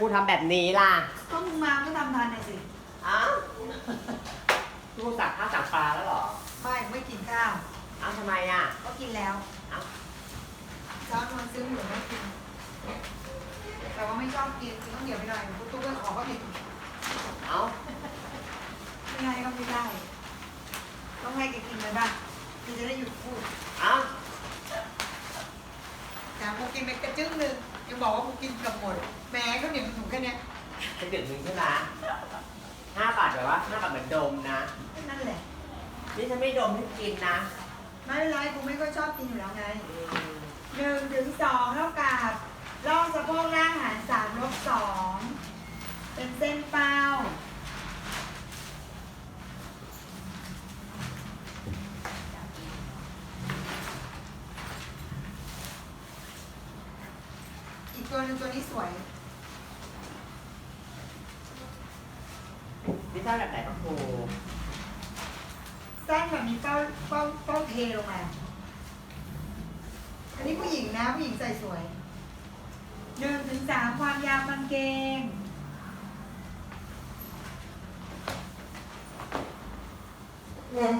ำแบบนี้ล่ะฮะให้ครูทำแบบนี้ล่ะก็มึงมาก็ทำทานหน่อยสิ อ้าวครูสั่งข้าวสั่งปลาแล้วเหรอไม่ไม่กินข้าวอ้าวทำไมอะก็กินแล้วเอ้าเช้านอนซื้อหมูไม่กิน แต่ว่าไม่ชอบกินกินต้องเหนียวไปหน่อยกูตุ๊กก็ขอก็ผิดเอ้าไม่ให้ก็ไม่ได้ ต้องให้แกกินไปบ้างกูจะได้หยุดพูดเอ้าแต่กูกินไปกระจึ้งหนึ่ง ยังบอกว่ากูกินเกับหมดแหม้ก็เหนียวถุงแค่เนี้ยเป็นดึกหนึ่งใช่ไหมห้าบาทแบบว่าห้าบาทเหมือนดมนะ นั่นแหละ นี่ฉันไม่ดมให้กินนะ ไม่เป็นไรกูไม่ค่อยชอบกินอยู่แล้วไงอืมหนึ่งถึงสองเท่ากับล่องสะโพกล่างหารสามลบสองเป็นเส้นเป้า อีกตัวหนึ่งตัวนี้สวย นี่ชอบแบบไหนครับครู สั้นแบบนี้เป้าเป้าเป้าเทลงมา อันนี้ผู้หญิงนะ ผู้หญิงใส่สวย หนึ่งถึงสามความยาวกางเกง หนึ่ง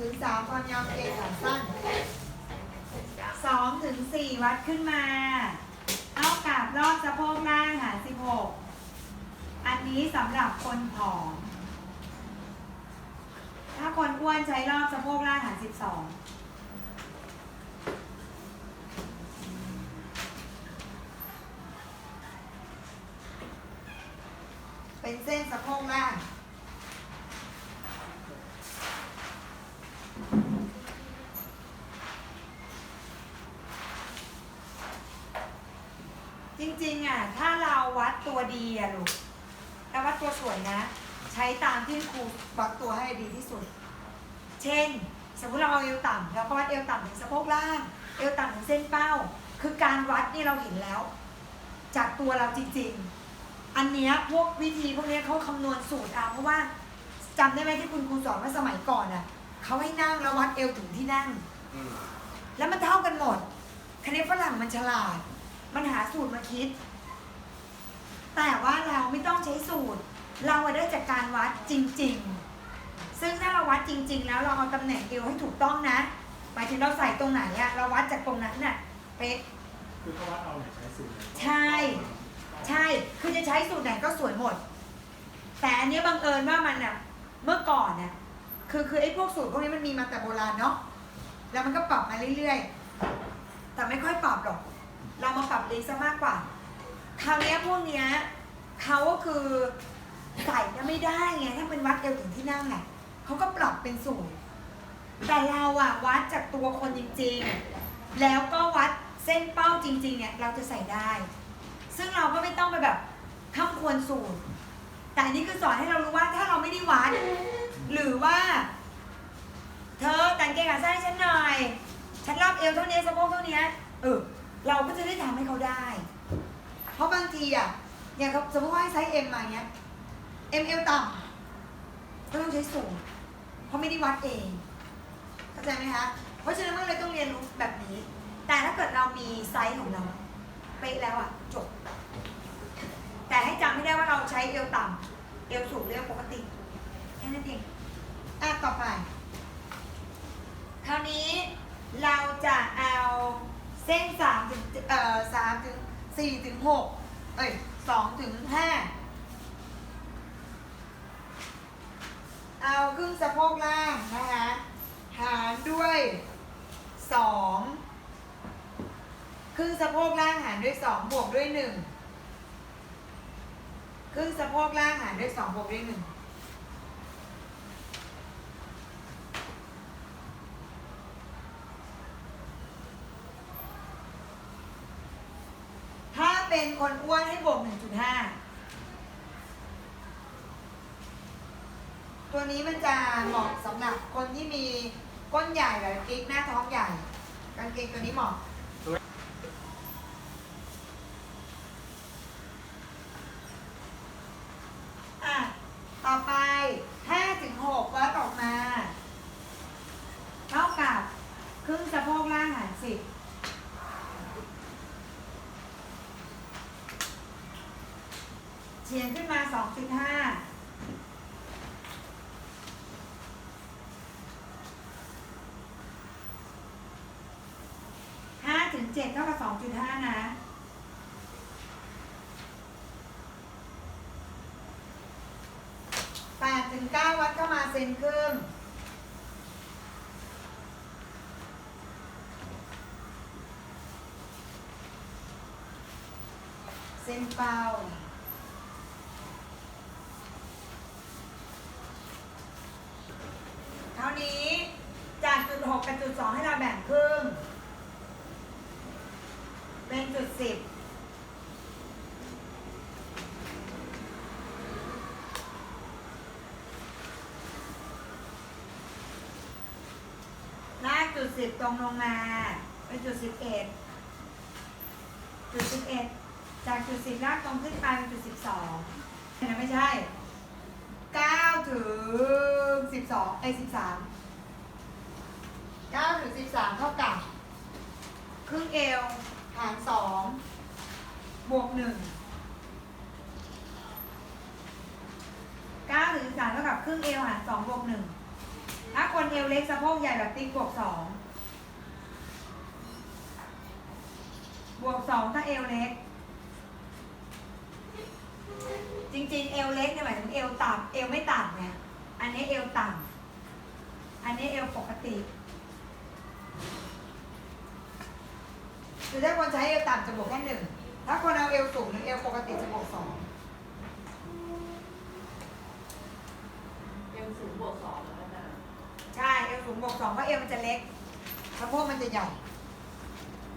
ถึงสามความยาวกางเกงขาสั้นสองถึงสี่วัดขึ้นมาเท่ากับรอบสะโพกล่างหารสิบหกอันนี้สำหรับคนผอม ถ้าคนอ้วนใช้รอบสะโพกล่างหารสิบสอง เป็นเส้นสะโพกล่าง จริงๆอะถ้าเราวัดตัวดีอะลูกแต่วัดตัวสวยนะ ใช้ตามที่ครูวัดตัวให้ดีที่สุด เช่น สมมติเราเอาเอวต่ำเราก็วัดเอวต่ำถึงสะโพกล่าง เอวต่ำถึงเส้นเป้า คือการวัดนี่เราเห็นแล้ว จากตัวเราจริงๆ อันเนี้ยพวกวิธีพวกเนี้ยเขาคำนวณสูตรเอาเพราะว่าจำได้ไหมที่คุณครูสอนว่าสมัยก่อนอะเขาให้นั่งแล้ววัดเอวถึงที่นั่ง อืมแล้วมันเท่ากันหมดคะแนนฝรั่งมันฉลาด มันหาสูตรมาคิด แต่ว่าเราไม่ต้องใช้สูตร เราอะได้จากการวัดจริง ๆ ซึ่งถ้าเราวัดจริง ๆ แล้วเราเอาตำแหน่งเอวให้ถูกต้องนะ หมายถึงเราใส่ตรงไหนอะเราวัดจากตรงนั้นน่ะเป๊ะ คือเขาวัดเอาเนี่ยใช้สูตรเนี่ยใช่ ใช่ คือจะใช้สูตรไหนก็สวยหมด แต่อันเนี้ยบังเอิญว่ามันอะเมื่อก่อนน่ะคือคือไอ้พวกสูตรพวกนี้มันมีมาแต่โบราณเนาะ แล้วมันก็ปรับมาเรื่อยๆ แต่ไม่ค่อยปรับหรอก เรามาปรับเองซะมากกว่า คราวเนี้ยพวกเนี้ยเขาก็คือใส่ก็ไม่ได้ไงถ้าเป็นวัดเอวถึงที่นั่งอะเขาก็ปรับเป็นสูตร แต่เราอะวัดจากตัวคนจริงๆ แล้วก็วัดเส้นเป้าจริงๆเนี่ยเราจะใส่ได้ ซึ่งเราก็ไม่ต้องไปแบบข้ามควรสูตร แต่อันนี้คือสอนให้เรารู้ว่าถ้าเราไม่ได้วัด หรือว่า เธอแต่งเกงขาสั้นให้ฉันหน่อย ฉันรอบเอวเท่านี้สะโพกเท่านี้เออเราก็จะได้ทำให้เขาได้ เพราะบางทีอะอย่างเขาสมมติว่าให้ไซส์เอ็มมาเนี้ยเอ็มเอลต่ำก็ต้องใช้สูงเพราะไม่ได้วัดเองเข้าใจไหมคะ เพราะฉะนั้นเราเลยต้องเรียนรู้แบบนี้ แต่ถ้าเกิดเรามีไซส์ของเราเป๊ะแล้วอะจบ แต่ให้จำให้ได้ว่าเราใช้เอวต่ำ เอวสูงเรียกปกติ แค่นั้นเอง อะ ต่อไป คราวนี้เราจะเอาเส้นสามถึงเอ่อสามถึงสี่ถึงหกเอ้ยสองถึงห้าเอาครึ่งสะโพกล่างนะคะหารด้วยสองครึ่งสะโพกล่างหารด้วยสองบวกด้วยหนึ่ง รึ่งสะโพกล่างหารด้วยสองบวกด้วยหนึ่งถ้าเป็นคนอ้วนให้บวก1.5ตัวนี้มันจะเหมาะสำหรับคนที่มีก้นใหญ่แบบกิ๊กหน้าท้องใหญ่ กางเกงตัวนี้เหมาะ ต่อไป 5 ถึง 6 วัดออกมา เท่ากับ ครึ่งสะโพกล่างหาร10 สองจุดห้าห้าถึง เจ็ดเท่ากับสองจุดห้านะ แปดถึงเก้าวัดเข้ามาเซนครึ่งเส้นเป่า เท่านี้จากจุดหกกับจุดสองให้เราแบ่งครึ่ง เป็นจุดสิบลาก จุดสิบตรงลงมาเป็นจุดสิบเอ็ดจุดสิบเอ็ดจากจุดสิบลากตรงขึ้นไปเป็นจุดสิบสองนะไม่ใช่เก้าถึงสิบสองไอ้สิบสามเก้าถึงสิบสามเท่ากับ ครึ่งเอวหารสองบวกหนึ่งเก้าถึงสิบสามเท่ากับครึ่งเอวหารสองบวกหนึ่ง ถ้าคนเอวเล็กสะโพกใหญ่แบบติ๊กบวกสองบวกสองถ้าเอวเล็ก จริงๆ เอวเล็กเนี่ยหมายถึงเอวต่ำเอวไม่ต่ำไงอันนี้เอวต่ำอันนี้เอวปกติคือถ้าคนใช้เอวต่ำจะบวกแค่หนึ่งถ้าคนเอาเอวสูงหรือเอวปกติจะบวกสองเอ็มศูนย์บวกสองแล้วนะ ใช่ เอว สูงบวกสองเพราะเอวมันจะเล็กสะโพกมันจะใหญ่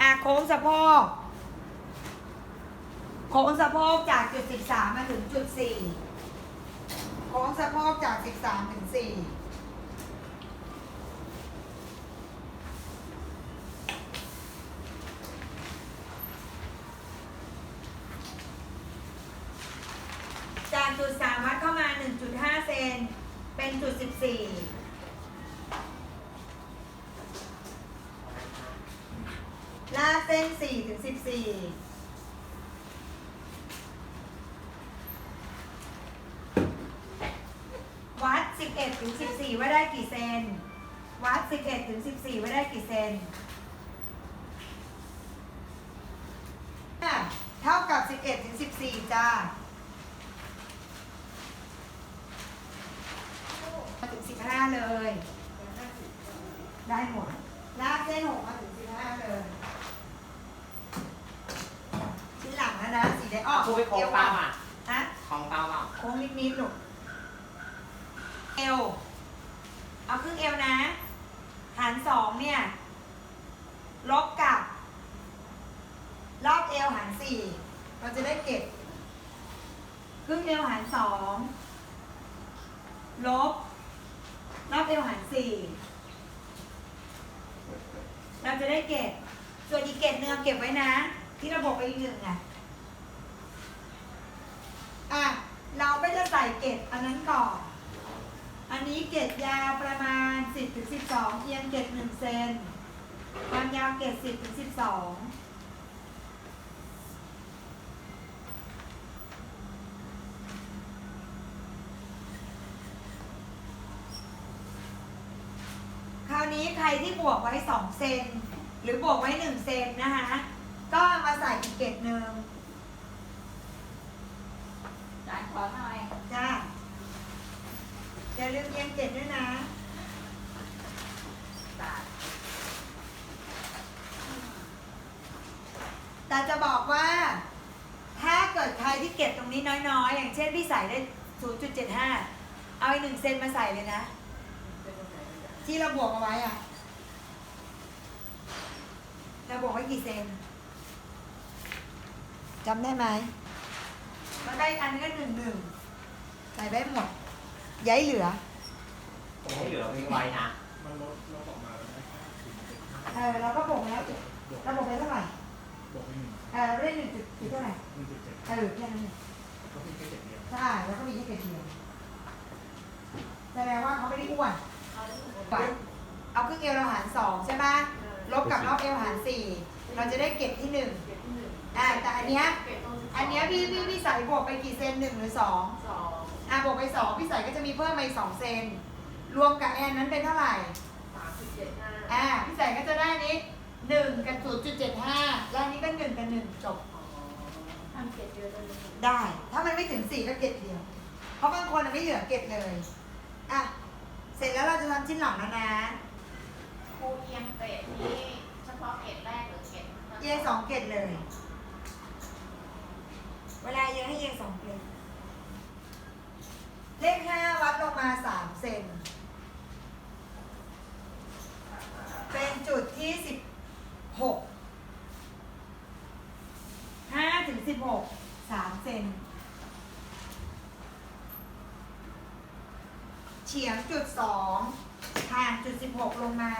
อะโค้งสะโพกโค้งสะโพกจากจุดสิบสามมาถึงจุดสี่โค้งสะโพกจากสิบสามถึงสี่จากจุดสามวัดเข้ามาหนึ่งจุดห้าเซนเป็นจุดสิบสี่ลาก เส้นสี่ถึงสิบสี่วัดสิบเอ็ดถึงสิบสี่ว่าได้กี่เซน วัดสิบเอ็ดถึงสิบสี่ว่าได้กี่เซนอะเท่ากับสิบเอ็ดถึงสิบสี่จ้ามาถึงสิบห้าเลย ได้หมดลากเส้นหกมาถึงสิบห้าเลยชิ้นหลังแล้วนะสีแดงออก ครูไปโค้งเป้าอะฮะของเป้าเปล่าโค้งนิดๆลูกเอวเอาครึ่งเอวนะหารสองเนี่ย ลบกับ รอบเอวหารสี่เราจะได้เก็บ ครึ่งเอวหารสองลบ รอบเอวหารสี่เราจะได้เก็บ ส่วนอีกเก็บเนื้อาเก็บไว้นะ ที่เราบอกไปอีกหนึ่งอะ อะ เราก็จะใส่เกตอันนั้นก่อน อันนี้เกตยาวประมาณ 10ถึง12 เอียงเกต1เซนความยาวเกต10ถึง12คราวนี้ใครที่บวกไว้ 2 เซนหรือบวกไว้ 1 เซนนะคะ ก็มาใส่อีกเกตหนึ่ง จ่ายขอหน่อย จ้า อย่าลืมเอียงเจ็ดด้วยนะจ่าต่จะบอกว่า ถ้าเกิดใครที่เก็บตรงนี้น้อยๆ อย่างเช่นพี่ใส่ได้ 0.75 เอาอีกหนึ่งเซนมาใส่เลยนะ ที่เราบวกเอาไว้อะเราบวกไว้กี่เซนจำได้ไหมแล้วได้อันนึงก็หนึ่งหนึ่งใส่ได้หมด ย้ายเหลือ ผมให้เหลือมีไว้นะมันลดลดออกมาแล้วได้แค่สี่จุดเออเราก็บวกแล้วบวกเราบวกไปเท่าไหร่บวกไปหนึ่งเออเราได้หนึ่งจุดจุดเท่าไหร่หนึ่งจุดเจ็ดเออแค่นั้นเองก็เพิ่งแค่เจ็ดเดียวใช่แล้วก็มีแค่เกระเทียมแสดงว่าเขาไม่ได้อ้วนเอาแล้วหนูไปเอาครึ่งเอวเราหารสองใช่ไหมลบกับรอบเอวหารสี่เราจะได้เก็บที่หนึ่งเก็บที่หนึ่งอ่าแต่อันเนี้ยเกรดตรงสิบสงอันเนี้ยพี่พี่พี่ใส่บวกไปกี่เซนหนึ่งหรือสองส องอะบวกไปสองพี่ใส่ก็จะมีเพิ่มมาอีกสองเซน รวมกับแอนนั้นเป็นเท่าไหร่สามสิบเจ็ดห้าอ่าพี่ใส่ก็จะได้นี้หนึ่งกับศูนย์จุดเจ็ดห้าแล้วอันนี้ก็หนึ่งกับหนึ่งจบอ๋อทำเกรดเยอะเลยได้ ถ้ามันไม่ถึงสี่ก็เก็บเดียว เพราะบางคนอะไม่เหลือเก็บเลย อะ เสร็จแล้วเราจะทำชิ้นหลังแล้วนะ ครูเอียงเกรดนี้เฉพาะเกรดแรกหรือเกรดทั้เอียงสองเกตเลย เวลาเอียงให้เอียงสองเกต เลขห้าวัดลงมาสามเซน เป็นจุดที่สิบหกห้าถึงสิบหกสามเซน เฉียงจุดสองห่างจุดสิบหกลงมา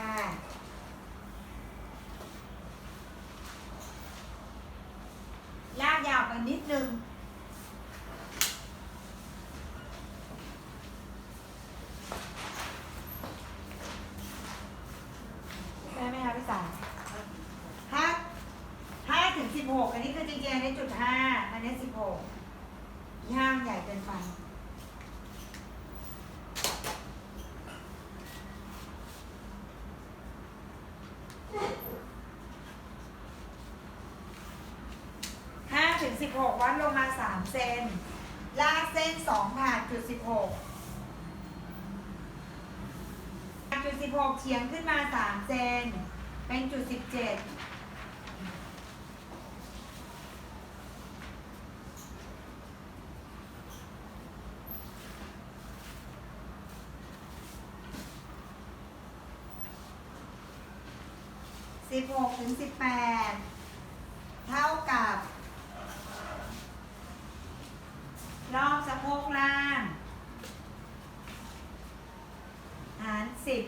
ลากยาวไปนิดนึง ได้ไหมคะพี่สาวห้าห้าถึงสิบหกอันนี้คือจริงๆอันนี้จุดห้าอันนี้สิบหกอีห้ามันใหญ่เกินไป ห้าถึง สิบหกวัดลงมาสามเซน ลากเส้นสองผ่านจุดสิบหกจุดสิบหกเฉียงขึ้นมาสามเซน เป็นจุดสิบเจ็ดสิบหกถึงสิบแปดเท่ากับ รอบสะโพกล่าง หารสิบ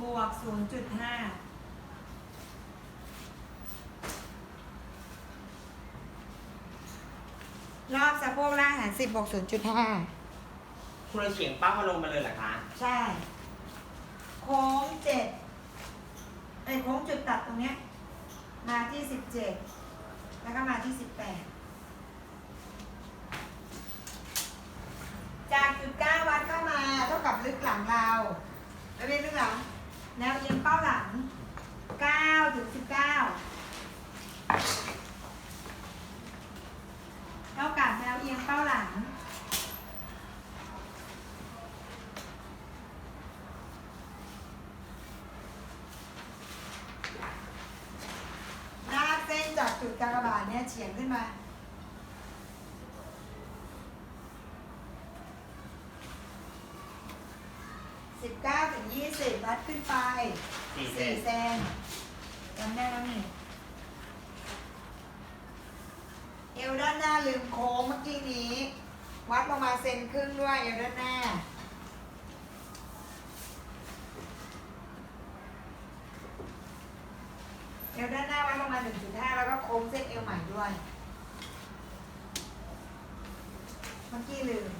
บวกศูนย์จุดห้ารอบสะโพกล่างหารสิบบวกศูนย์จุดห้าคุณเอาเฉียงปั๊บมาลงมาเลยเหรอคะ ใช่ โค้งเจ็ดไอ้ยโค้งจุดตัดตรงเนี้ย มาที่สิบเจ็ดแล้วก็มาที่สิบแปด จากจุดเก้าวัดเข้ามาเท่ากับลึกหลังเราแล้วเป็นลึกหลัง แนวเอียงเป้าหลังเก้าถึงสิบเก้าเท่ากับแนวเอียงเป้าหลัง ลากเส้นจา กจุดกากบาทเนี่ยเฉียงขึ้นมา สิบเก้าถึงยี่สิบวัดขึ้นไปสี่เซสี่นเซนจำได้แล้วนี่ เอวด้านหน้าลืมโค้งเมื่อกี้นี้ วัดลงมาเซนครึ่งด้วยเอวด้านหน้า เอวด้านหน้า วัดลงมา1.5 แล้วก็โค้งเส้นเอวใหม่ด้วย เมื่อกี้ลืม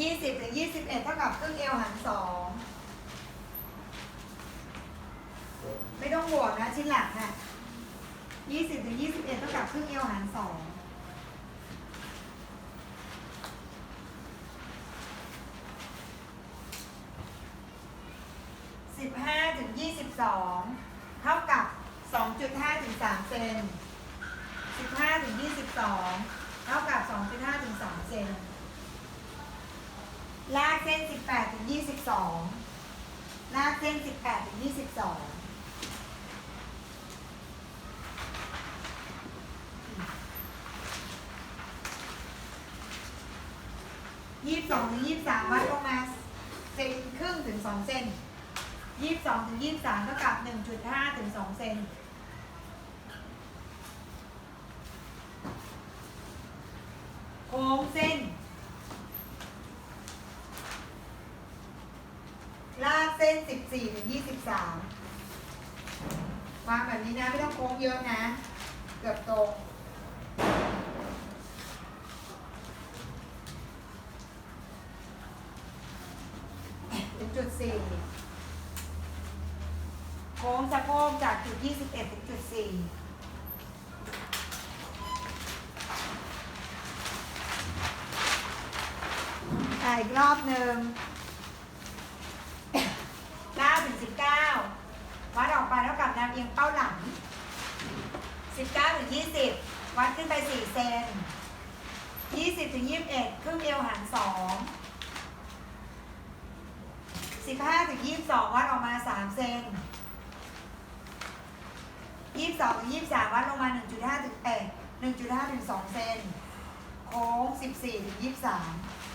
ยี่สิบถึงยี่สิบเอ็ดเท่ากับครึ่งเอวหารสองไม่ต้องบวกนะชิ้นหลักค่ะยี่สิบถึงยี่สิบเอ็ดเท่ากับครึ่งเอวหารสอง 12 เท่ากับ 2.5ถึง3เซน15ถึง22 เท่ากับ 2.5ถึง3เซนลากเส้น 18ถึง22 ลากเส้น 18ถึง22ยี่สิบสองถึงยี่สิบสามวัดประมาณเซนครึ่งถึงสองเซน ยี่สิบสองถึงยี่สิบสามเท่ากับหนึ่งจุดห้าถึงสองเซนโค้งเส้น ลากเส้นสิบสี่ถึงยี่สิบสามวางแบบนี้นะ ไม่ต้องโค้งเยอะนะ เกือบตรงสะโพกจากจุด 21 ถึงจุด 4อีกรอบหนึ่ง9ถึง19 วัดออกไปเท่ากับแนวเอียงเป้าหลัง 19ถึง20 วัดขึ้นไป 4 เซน 20ถึง21 ครึ่งเอวหาร 2 15ถึง22 วัดออกมา 3 เซน 22ถึง23วัดลงมา1.5ถึงเอ๊ะ1.5ถึง2เซนโค้ง14ถึง23